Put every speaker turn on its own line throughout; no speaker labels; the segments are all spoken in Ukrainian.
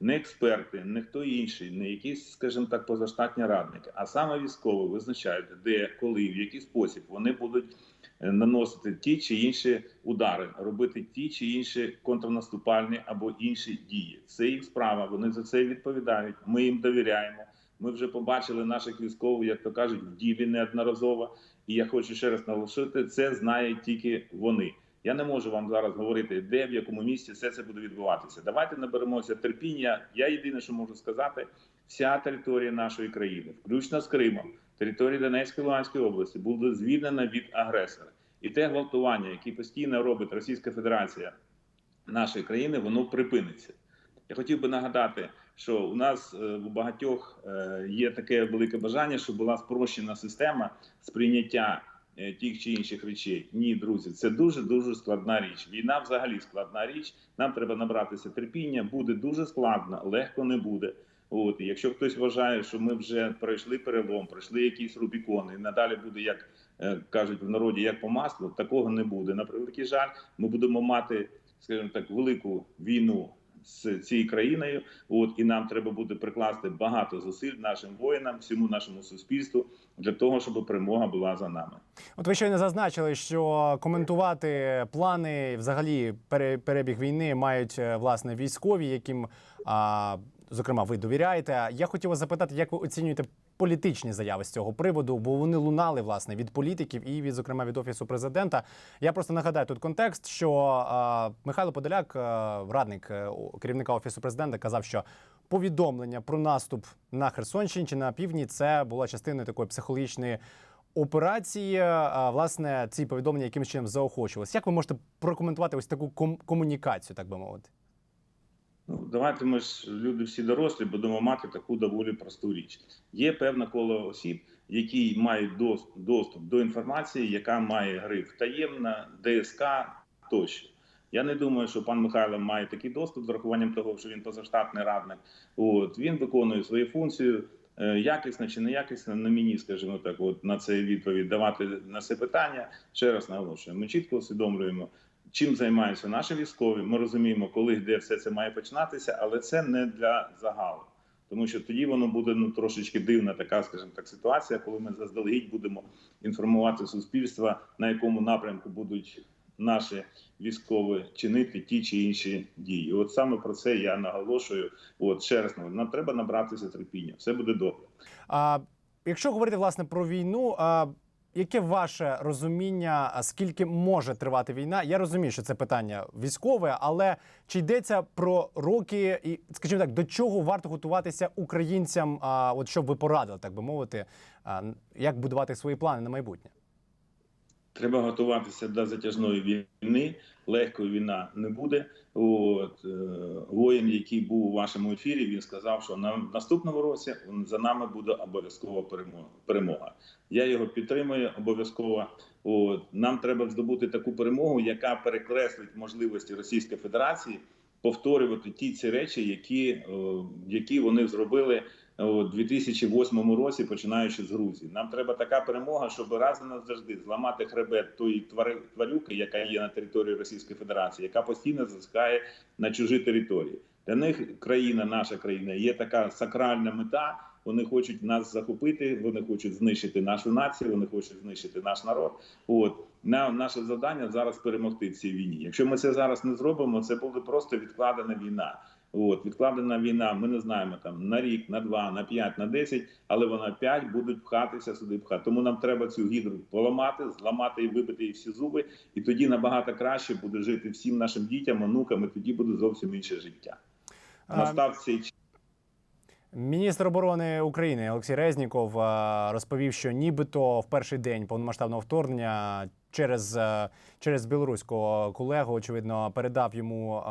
не експерти, не хто інший, не якісь, скажімо так, позаштатні радники, а саме військові визначають, де, коли, в який спосіб вони будуть е, наносити ті чи інші удари, робити ті чи інші контрнаступальні або інші дії. Це їх справа. Вони за це відповідають. Ми їм довіряємо. Ми вже побачили наших військових, як то кажуть, в ділі неодноразово. І я хочу ще раз наголосити, це знають тільки вони. Я не можу вам зараз говорити, де в якому місці все це буде відбуватися. Давайте наберемося терпіння. Я єдине, що можу сказати, вся територія нашої країни, включно з Кримом, територія Донецької Луганської області, буде звільнена від агресора. І те гвалтування, яке постійно робить Російська Федерація нашої країни, воно припиниться. Я хотів би нагадати, що у нас е, у багатьох е, є таке велике бажання, щоб була спрощена система сприйняття тих чи інших речей. Ні, друзі, це дуже дуже складна річ. Війна взагалі складна річ. Нам треба набратися терпіння. Буде дуже складно, легко не буде. От якщо хтось вважає, що ми вже пройшли перелом, пройшли якісь рубікони, і надалі буде як е, кажуть в народі, як по маслу, такого не буде. На превеликий жаль, ми будемо мати, скажімо так, велику війну з цією країною. От і нам треба буде прикласти багато зусиль нашим воїнам, всьому нашому суспільству для того, щоб перемога була за нами.
От ви щойно зазначили, що коментувати плани, взагалі пере- перебіг війни мають е, власне військові, яким а, зокрема ви довіряєте. Я хотів вас запитати, як ви оцінюєте політичні заяви з цього приводу, бо вони лунали власне від політиків і від, зокрема, від офісу президента. Я просто нагадаю тут контекст, що Михайло Подоляк, радник е, керівника офісу президента, казав, що повідомлення про наступ на Херсонщині чи на півдні це була частиною такої психологічної операції. Власне, ці повідомлення якимось чином заохочувалися. Як ви можете прокоментувати ось таку ком- комунікацію, так би мовити?
Ну, давайте ми ж люди всі дорослі, будемо мати таку доволі просту річ. Є певне коло осіб, які мають дос- доступ до інформації, яка має гриф таємна, ДСК тощо. Я не думаю, що пан Михайло має такий доступ з урахуванням того, що він позаштатний радник. От він виконує свою функцію. Е, Якісно чи неякісно, на мені, скажімо так, от на це відповідь давати на це питання. Ще раз наголошую. Ми чітко усвідомлюємо, чим займаються наші військові. Ми розуміємо, коли де все це має починатися, але це не для загалу. Тому що тоді воно буде ну трошечки дивна така, скажімо так, ситуація, коли ми заздалегідь будемо інформувати суспільство, на якому напрямку будуть наші військові чинити ті чи інші дії. От саме про це я наголошую. От ще раз нам треба набратися терпіння. Все буде добре.
А якщо говорити власне про війну, а яке ваше розуміння, скільки може тривати війна? Я розумію, що це питання військове, але чи йдеться про роки, і скажімо так, до чого варто готуватися українцям? А от щоб ви порадили, так би мовити, як будувати свої плани на майбутнє?
Треба готуватися до затяжної війни. Легкої війна не буде. От е, воїн, який був у вашому ефірі, він сказав, що на наступному році за нами буде обов'язкова перемога. Я його підтримую обов'язково. От нам треба здобути таку перемогу, яка перекреслить можливості Російської Федерації повторювати ті ці речі, які, е, які вони зробили у 2008 році, починаючи з Грузії. Нам треба така перемога, щоб раз і назавжди зламати хребет тої тварюки, яка є на території Російської Федерації, яка постійно заскає на чужі території. Для них країна, наша країна, є така сакральна мета. Вони хочуть нас захопити, вони хочуть знищити нашу націю, вони хочуть знищити наш народ. От на наше завдання зараз перемогти в цій війні. Якщо ми це зараз не зробимо, це буде просто відкладена війна. От відкладена війна. Ми не знаємо там на рік, на два, на п'ять, на десять, але вона п'ять будуть пхатися сюди. Пхати. Тому нам треба цю гідру поламати, зламати і вибити їй всі зуби, і тоді набагато краще буде жити всім нашим дітям, онукам. і Тоді буде зовсім інше життя.
А,
Настав цей час.
Міністр оборони України Олексій Резніков розповів, що нібито в перший день повномасштабного вторгнення через, через білоруського колегу, очевидно, передав йому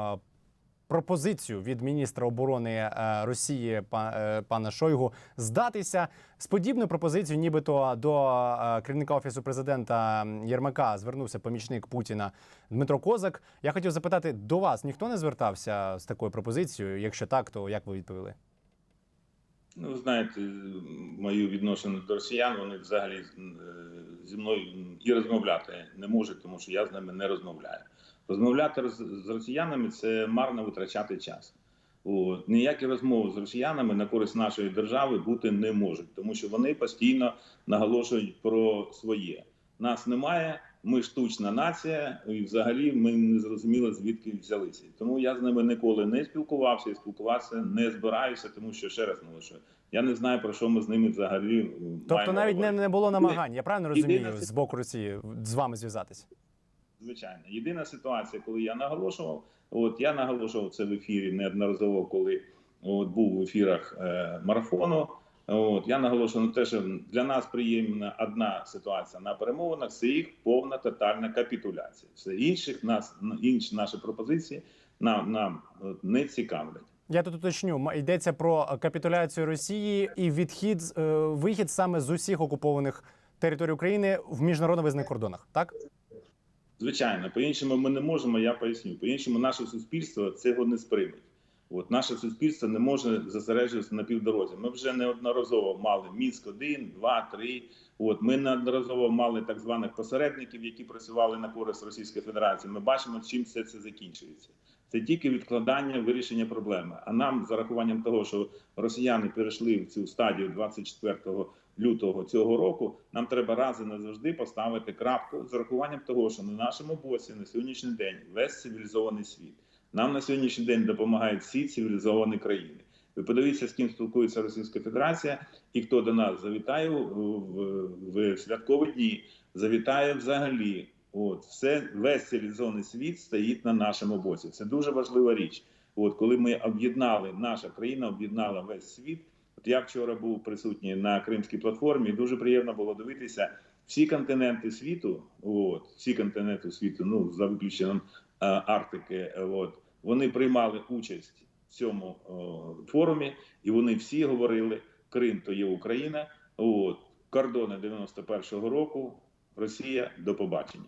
пропозицію від міністра оборони е, Росії е, пана Шойгу здатися з подібною пропозицією, нібито до е, керівника офісу президента Єрмака звернувся помічник Путіна Дмитро Козак. Я хотів запитати до вас, ніхто не звертався з такою пропозицією? Якщо так, то як ви відповіли?
Ну, ви знаєте, мою відношення до росіян, вони взагалі е, зі мною і розмовляти не можуть, тому що я з ними не розмовляю. Розмовляти роз- з росіянами це марно витрачати час. От. Ніякі розмови з росіянами на користь нашої держави бути не можуть, тому що вони постійно наголошують про своє. Нас немає, ми штучна нація, і взагалі ми не зрозуміли звідки взялися. Тому я з ними ніколи не спілкувався і спілкуватися не збираюся, тому що ще раз наголошую, я не знаю про що ми з ними взагалі.
Тобто
маємо
навіть не, не було намагань, я правильно розумію, з боку Росії з вами зв'язатися?
Звичайно, єдина ситуація, коли я наголошував, от я наголошував це в ефірі неодноразово, коли от був в ефірах е, марафону. От я наголошував на те, що для нас приємна одна ситуація на перемовинах це їх повна тотальна капітуляція. Все інших нас інші наші пропозиції нам нам не цікавлять.
Я тут уточню, йдеться про капітуляцію Росії і відхід е, вихід саме з усіх окупованих територій України в міжнародно визнаних кордонах. Так
Звичайно, по-іншому ми не можемо, я поясню. По-іншому наше суспільство цього не сприйме. От наше суспільство не може зосереджуватися на півдорозі. Ми вже неодноразово мали Мінськ 1 2, 3. От ми неодноразово мали так званих посередників, які працювали на користь Російської Федерації. Ми бачимо, чим все це закінчується. Це тільки відкладання вирішення проблеми. А нам, за рахуванням того, що росіяни перейшли в цю стадію 24 лютого цього року, нам треба раз і назавжди поставити крапку з рахуванням того, що на нашому боці на сьогоднішній день весь цивілізований світ. Нам на сьогоднішній день допомагають всі цивілізовані країни. Ви подивіться, з ким спілкується Російська Федерація, і хто до нас завітає в, святкові дні, завітає взагалі. От все весь цивілізований світ стоїть на нашому боці. Це дуже важлива річ. От коли ми об'єднали, наша країна об'єднала весь світ. От я вчора був присутній на Кримській платформі, і дуже приємно було дивитися всі континенти світу. От всі континенти світу, ну за виключенням Арктики, е, от вони приймали участь в цьому е, форумі, і вони всі говорили: Крим то є Україна. От кордони 91-го року, Росія до побачення.